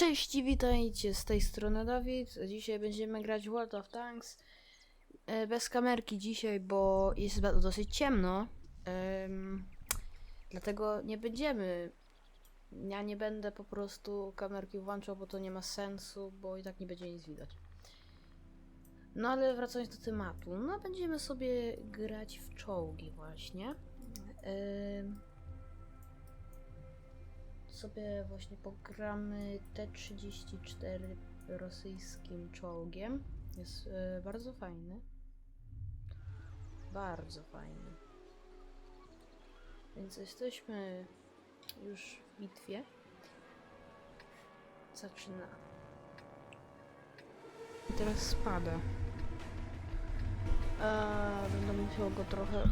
Cześć witajcie, z tej strony Dawid. Dzisiaj będziemy grać World of Tanks e, bez kamerki dzisiaj, bo jest dosyć ciemno. Em, dlatego nie będziemy. Ja nie będę po prostu kamerki włączał, bo to nie ma sensu, bo i tak nie będzie nic widać. No ale wracając do tematu, no będziemy sobie grać w czołgi właśnie. Em, sobie właśnie pogramy T-34 rosyjskim czołgiem. Jest e, bardzo fajny. Bardzo fajny. Więc jesteśmy już w bitwie. Zaczyna. I teraz spada. Eee, będę musiał go trochę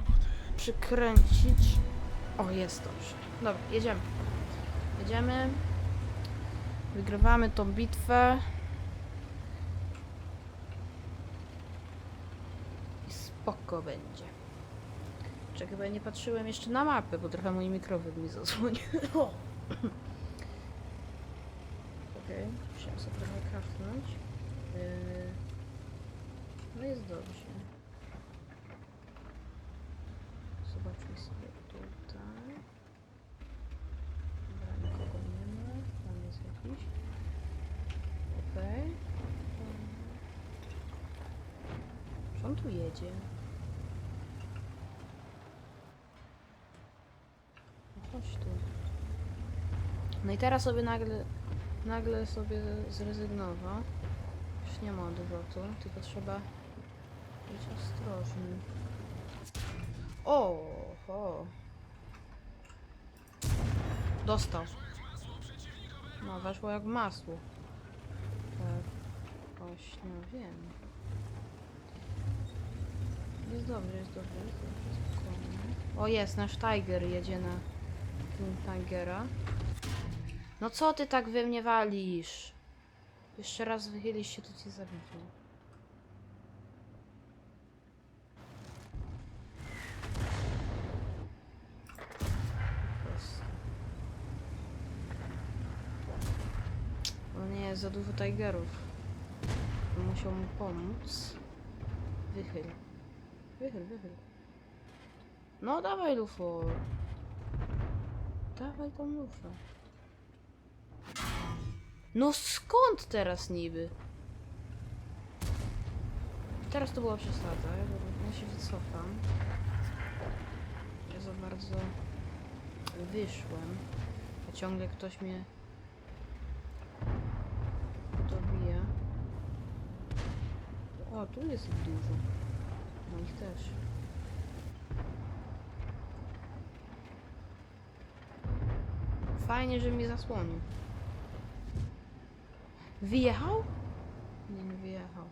przykręcić. O, jest dobrze. Dobra, jedziemy. Jedziemy. Wygrywamy tą bitwę. I spoko będzie. Czekaj, ja nie patrzyłem jeszcze na mapę, bo trochę mój mikrofon mi zasłonił. Okej, musiałem sobie trochę krafnąć. Yy... No jest dobrze. Zobaczmy sobie tutaj. Dobra, nikogo nie ma. Tam jest jakiś. Okej. Czy on tu jedzie? No chodź tu. No i teraz sobie nagle, nagle sobie zrezygnował. Już nie ma odwrotu, tylko trzeba być ostrożnym. O, o. Dostał. No, weszło jak masło. Tak. Właśnie, wiem. Jest dobrze, jest dobrze, jest dobrze, spokojnie. O, jest, nasz Tiger jedzie na tym Tigera. No co ty tak we mnie walisz? Jeszcze raz wychylisz się, to cię zabiję. Po prostu. O nie, za dużo Tigerów. Musiał mu pomóc. Wychyl. Wychyl, wychyl. No dawaj lufo. Dawaj tą lufę. No skąd teraz niby? Teraz to była przesada, ja, się wycofam. Ja za bardzo wyszłem. A ciągle ktoś mnie dobija. O, tu jest dużo. Ich też. Fajnie, że mnie zasłonił. Wyjechał? Nie, nie wyjechał.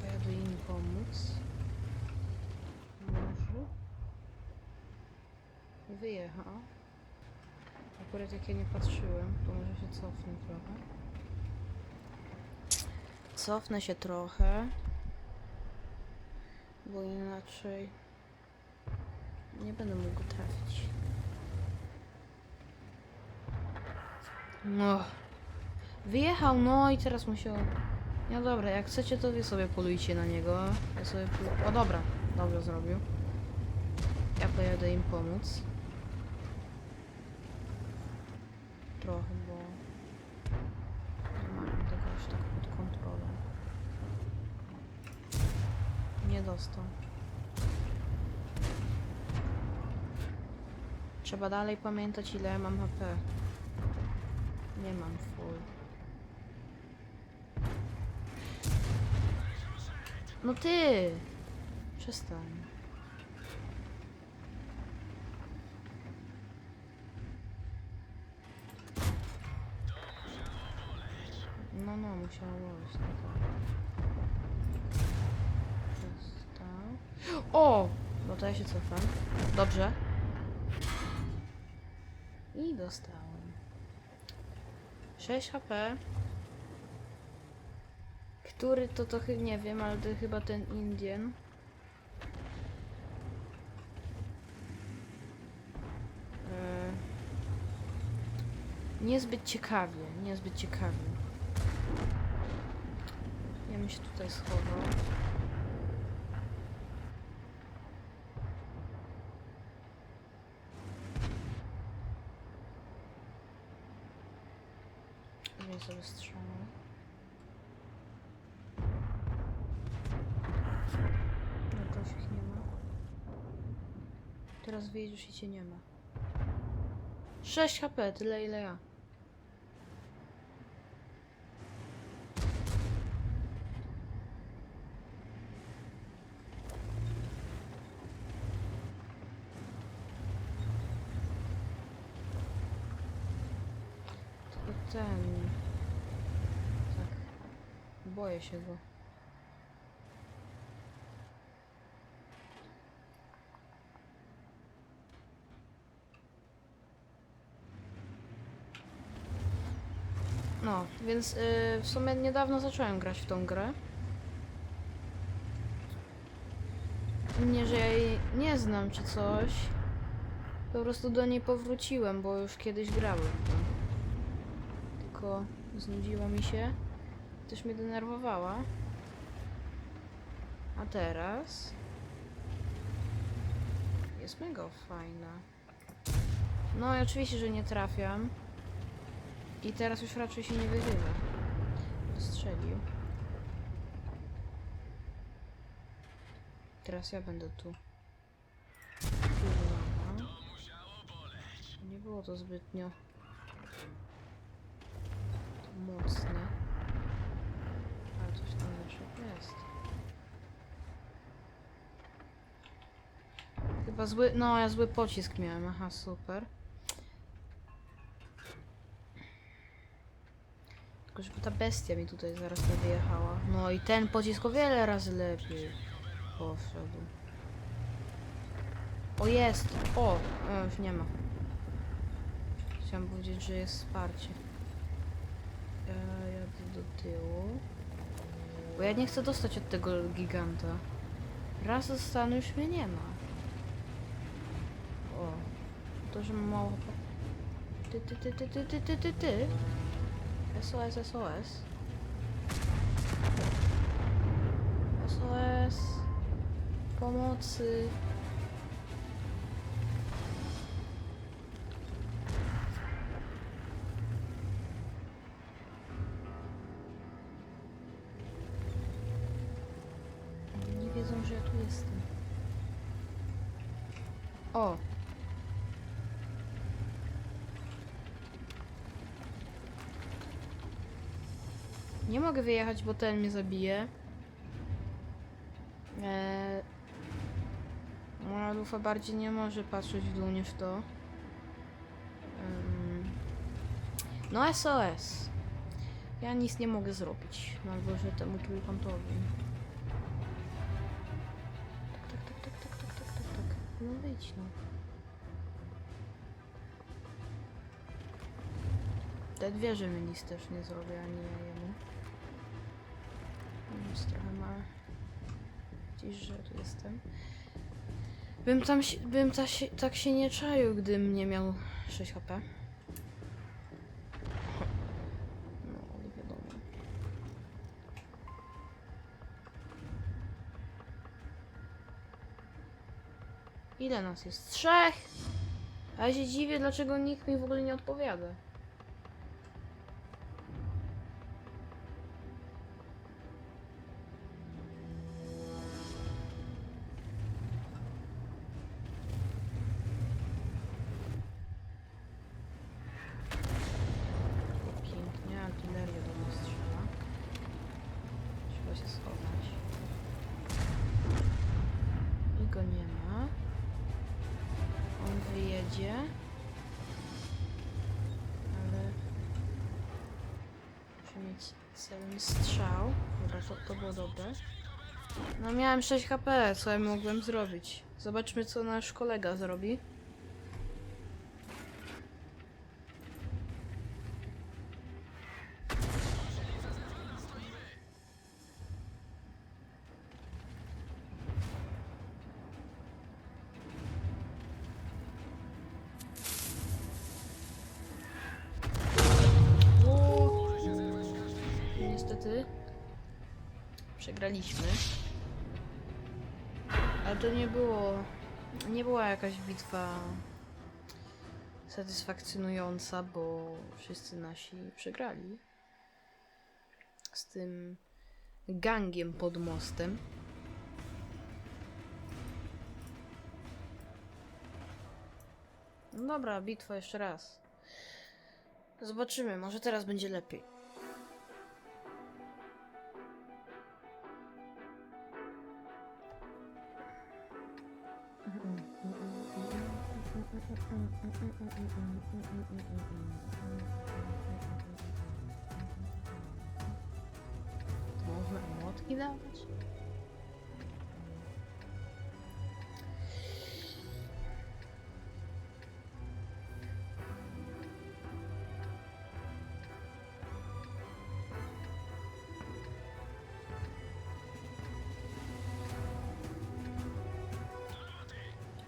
Pojadę im pomóc. Może. Wyjechał. Akurat jak ja nie patrzyłem, to może się cofnę trochę. Cofnę się trochę. Bo inaczej nie będę mógł trafić. No. Wyjechał, no i teraz musiał. No dobra, jak chcecie, to wy sobie polujcie na niego. Ja sobie. O dobra, dobrze zrobił. Ja pojadę im pomóc. Trochę, bo nie mają tego już tak pod kontrolą. Nie dostał. Trzeba dalej pamiętać ile mam HP. Nie mam full. No ty! Przestań. No, no, musiało boleć. No. O! No to ja się cofam. Dobrze. I dostałem. 6 HP. Który to to chyba nie wiem, ale to chyba ten Indian. E, Niezbyt ciekawie, niezbyt ciekawie. Bym się tutaj schował. Nie sobie to ich nie ma. Teraz wyjedziesz i cię nie ma. 6 HP, tyle ile ja. Tylko ten... Tak. Boję się go. No, więc y, w sumie niedawno zacząłem grać w tą grę. Nie, że ja jej nie znam czy coś. Po prostu do niej powróciłem, bo już kiedyś grałem. Tylko znudziła mi się. Też mnie denerwowała. A teraz... Jest mega fajna. No i oczywiście, że nie trafiam. I teraz już raczej się nie wygrywa. Strzelił. Teraz ja będę tu. Pilnował. Nie było to zbytnio mocne. Ale coś tam jeszcze jest. Chyba zły. No, ja zły pocisk miałem. Aha, super. Tylko żeby ta bestia mi tutaj zaraz nie wyjechała. No i ten pocisk o wiele razy lepiej poszedł. O jest! O! E, już nie ma. Chciałam powiedzieć, że jest wsparcie. Tyłu. Bo ja nie chcę dostać od tego giganta. Raz zostanę, już mnie nie ma. O. To, że mam mało... Ty, ty, ty, ty, ty, ty, ty, ty, ty. SOS, SOS. SOS. Pomocy. Nie mogę wyjechać, bo ten mnie zabije. Eee, moja lufa bardziej nie może patrzeć w dół niż to. Em, no SOS. Ja nic nie mogę zrobić. Albo że temu trójkątowi. Tak, tak, tak, tak, tak, tak, tak, tak, tak. No wyjdź no. Te dwie nic też nie zrobię, ani ja jemu. Jest trochę małe. Gdzieś, że tu jestem. Bym tam się, bym ta tak się nie czaił, gdybym nie miał 6 HP. No, nie wiadomo. Ile nas jest? Trzech! A ja się dziwię, dlaczego nikt mi w ogóle nie odpowiada. Wyjedzie. Ale... Muszę mieć celny strzał. Dobra, to, to było dobre. No miałem 6 HP, co ja mogłem zrobić? Zobaczmy, co nasz kolega zrobi. Przegraliśmy. Ale to nie było. Nie była jakaś bitwa satysfakcjonująca, bo wszyscy nasi przegrali. Z tym gangiem pod mostem. No dobra, bitwa jeszcze raz. Zobaczymy, może teraz będzie lepiej. Można młotki dawać?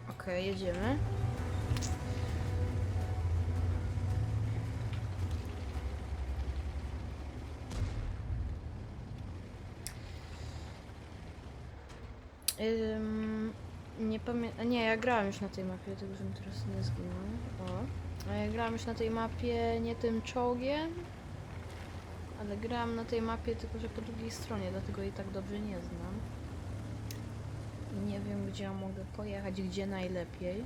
Okej, jedziemy. Ym, nie pamiętam. Nie, ja grałem już na tej mapie, tylko żebym teraz nie zginął. O. Ja grałem już na tej mapie nie tym czołgiem, ale grałem na tej mapie tylko, że po drugiej stronie, dlatego jej tak dobrze nie znam. I nie wiem, gdzie ja mogę pojechać, gdzie najlepiej.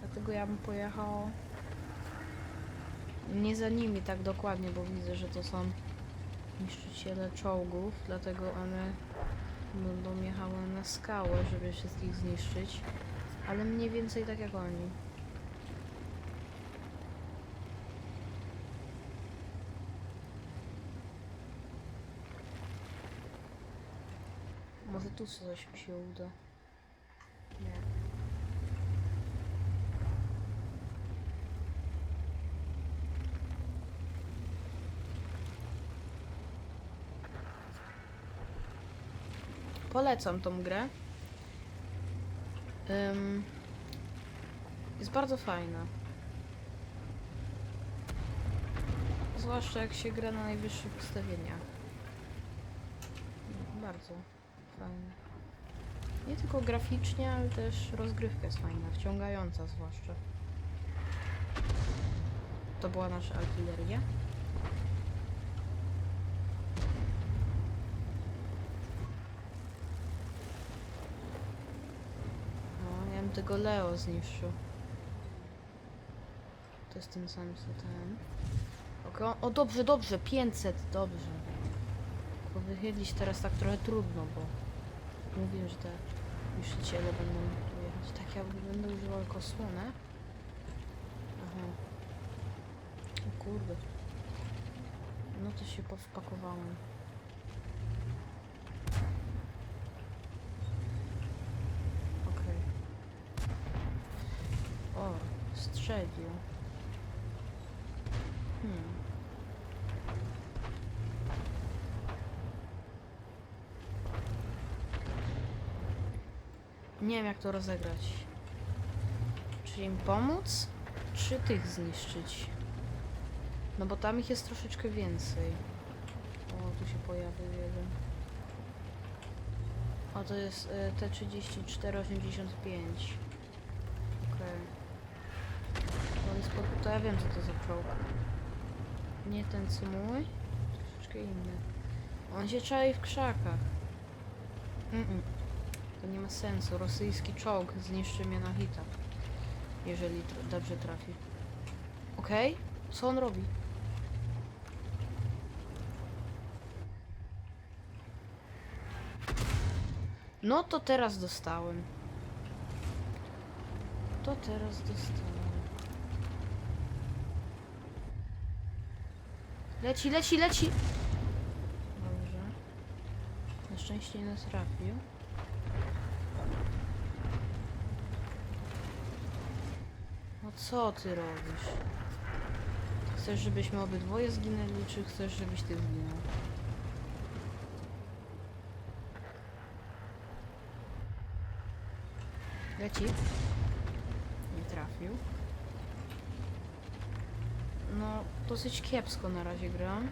Dlatego ja bym pojechał nie za nimi tak dokładnie, bo widzę, że to są niszczyciele czołgów, dlatego one będą jechały na skałę, żeby wszystkich zniszczyć. Ale mniej więcej tak jak oni. Może tu coś się uda. Nie. Polecam tą grę. Ym, jest bardzo fajna. Zwłaszcza jak się gra na najwyższych ustawieniach. Bardzo fajne. Nie tylko graficznie, ale też rozgrywka jest fajna, wciągająca zwłaszcza. To była nasza artyleria. O, ja bym tego Leo zniszczył. To jest ten sam co ten. Okej, o, dobrze, dobrze, 500, dobrze. Tylko wychylić teraz tak trochę trudno, bo mówiłem, że te niszczyciele będą tu jechać. Tak, ja będę używał jako słonę. Aha. O kurde. No to się powpakowałem. Okej. O, strzelił. Hmm. Nie wiem jak to rozegrać. Czy im pomóc? Czy tych zniszczyć? No bo tam ich jest troszeczkę więcej. O, tu się pojawił jeden. O, to jest y, T3485. Okej. To To ja wiem co to za czołg. Nie ten co mój. Troszeczkę inny. On się czai w krzakach. Mm -mm. To nie ma sensu. Rosyjski czołg zniszczy mnie na hita. Jeżeli tr dobrze trafi. Okej? Co on robi? No to teraz dostałem. To teraz dostałem. Leci, leci, leci! Dobrze. Na szczęście nie trafił. No co ty robisz? Chcesz, żebyśmy obydwoje zginęli, czy chcesz, żebyś ty zginął? Leci. Nie trafił. No, dosyć kiepsko na razie gram.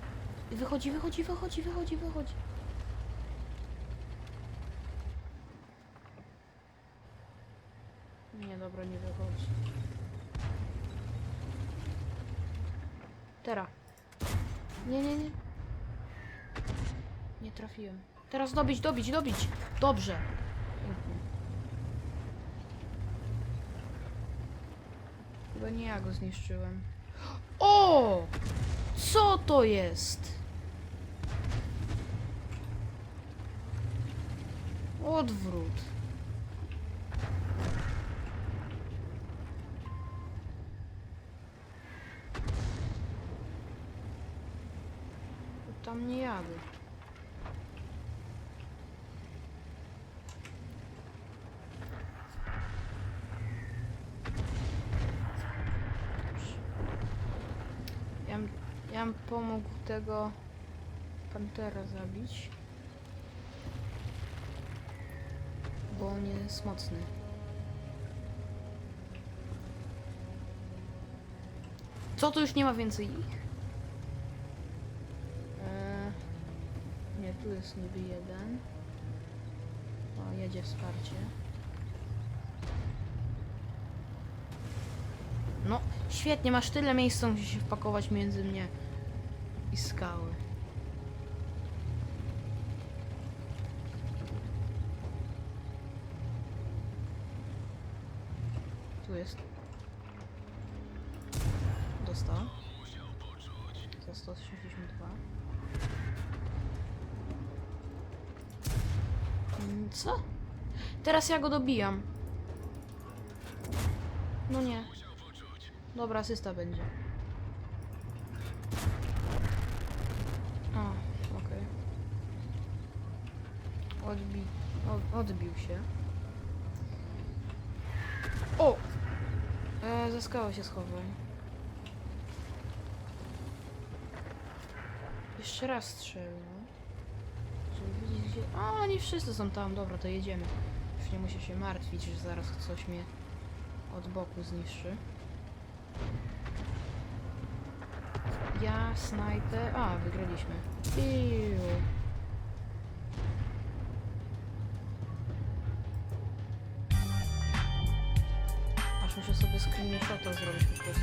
Wychodzi, wychodzi, wychodzi, wychodzi, wychodzi. Nie, dobra, nie wychodzi. Teraz. Nie, nie, nie. Nie trafiłem. Teraz dobić, dobić, dobić. Dobrze. Chyba nie ja go zniszczyłem. O! Co to jest? Odwrót. Tam nie jadę. Ja, bym pomógł tego pantera zabić. Bo on jest mocny. Co, tu już nie ma więcej ich? Eee, nie, tu jest niby jeden. O, jedzie wsparcie. No, świetnie, masz tyle miejsca, musisz się wpakować między mnie i skały. Tu jest. Dostał. Za 162. Mm, Co? Teraz ja go dobijam. No nie. Dobra, asysta będzie. A, okej. Odbi... O, odbił się. O! E, za się. Jeszcze raz strzelno. Gdzie... A, oni wszyscy są tam. Dobra, to jedziemy. Już nie muszę się martwić, że zaraz coś mnie od boku zniszczy. Ja, snajper... A, wygraliśmy. Piu. Muszę sobie screenshota zrobić po prostu.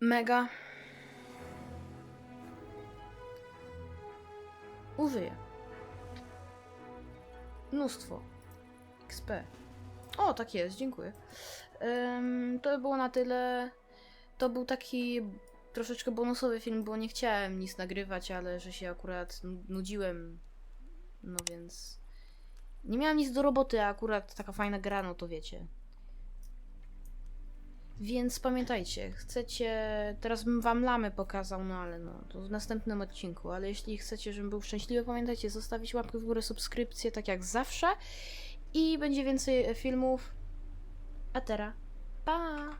Mega. Użyję. Mnóstwo. XP. O, tak jest, dziękuję. Ym, to by było na tyle. To był taki troszeczkę bonusowy film, bo nie chciałem nic nagrywać, ale że się akurat nu- nudziłem. No więc. Nie miałem nic do roboty, a akurat taka fajna gra, no to wiecie. Więc pamiętajcie, chcecie. Teraz bym wam lamy pokazał, no ale no, to w następnym odcinku. Ale jeśli chcecie, żebym był szczęśliwy, pamiętajcie, zostawić łapkę w górę, subskrypcję, tak jak zawsze. I będzie więcej e, filmów. A teraz, pa!